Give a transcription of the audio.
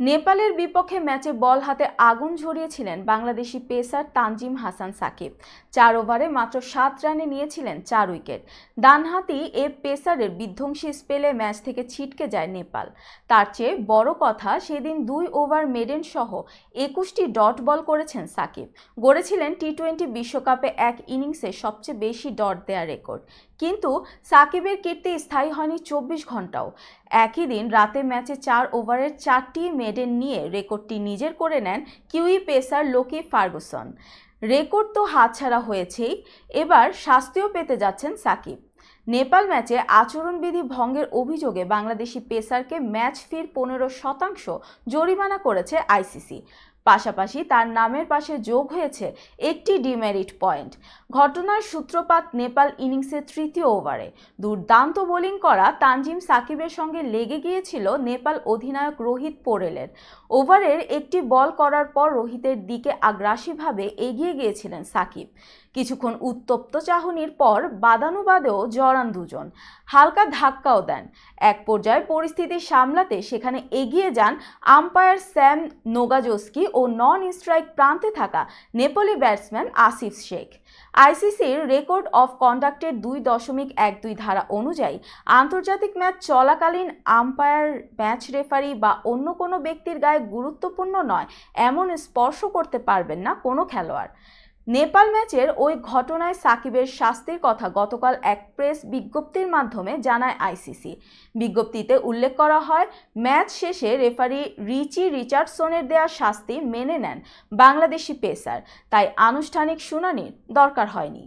নেপালের বিপক্ষে ম্যাচে বল হাতে আগুন ঝরিয়েছিলেন বাংলাদেশি পেসার তানজিম হাসান সাকিব। চার ওভারে মাত্র সাত রানে নিয়েছিলেন চার উইকেট। ডানহাতি এ পেসারের বিধ্বংসী স্পেলে ম্যাচ থেকে ছিটকে যায় নেপাল। তার চেয়ে বড় কথা, সেদিন দুই ওভার মেডেন সহ একুশটি ডট বল করেছেন সাকিব। গড়েছিলেন টি টোয়েন্টি বিশ্বকাপে এক ইনিংসে সবচেয়ে বেশি ডট দেয়া রেকর্ড। কিন্তু সাকিবের কীর্তি স্থায়ী হয়নি চব্বিশ ঘন্টাও একই দিন রাতে ম্যাচে চার ওভারের চারটি মেডেন নিয়ে রেকর্ডটি নিজের করে নেন Kiwi pacer Lockie Ferguson. Record তো হাতছাড়া হয়েছেই, এবার শাস্তিও পেতে যাচ্ছেন সাকিব। নেপাল ম্যাচে আচরণবিধি ভঙ্গের অভিযোগে বাংলাদেশি পেসারকে ম্যাচ ফির পনেরো শতাংশ জরিমানা করেছে আইসিসি। পাশাপাশি তার নামের পাশে যোগ হয়েছে একটি ডিমেরিট পয়েন্ট। ঘটনার সূত্রপাত নেপাল ইনিংসের তৃতীয় ওভারে। দুর্দান্ত বোলিং করা তানজিম সাকিবের সঙ্গে লেগে গিয়েছিল নেপাল অধিনায়ক রোহিত পোরেলের। ওভারের একটি বল করার পর রোহিতের দিকে আগ্রাসীভাবে এগিয়ে গিয়েছিলেন সাকিব। কিছুক্ষণ উত্তপ্ত চাহনির পর বাদানুবাদেও জড়ান দুজন। হালকা ধাক্কাও দেন। এক পর্যায়ে পরিস্থিতি সামলাতে সেখানে এগিয়ে যান আম্পায়ার স্যাম নোগাজোস্কি ও নন স্ট্রাইক প্রান্তে থাকা নেপালি ব্যাটসম্যান আসিফ শেখ। আইসিসির রেকর্ড অফ কন্ডাক্টের দুই দশমিক এক দুই ধারা অনুযায়ী আন্তর্জাতিক ম্যাচ চলাকালীন আম্পায়ার, ম্যাচ রেফারি বা অন্য কোনো ব্যক্তির গায়ে গুরুত্বপূর্ণ নয়, এমন স্পর্শ করতে পারবেন না কোনো খেলোয়াড়। নেপাল ম্যাচের ওই ঘটনায় সাকিবের শাস্তির কথা গতকাল এক প্রেস বিজ্ঞপ্তির মাধ্যমে জানায় আইসিসি। বিজ্ঞপ্তিতে উল্লেখ করা হয়, ম্যাচ শেষে রেফারি রিচি রিচার্ডসনের দেয়া শাস্তি মেনে নেন বাংলাদেশি পেসার, তাই আনুষ্ঠানিক শুনানির দরকার হয়নি।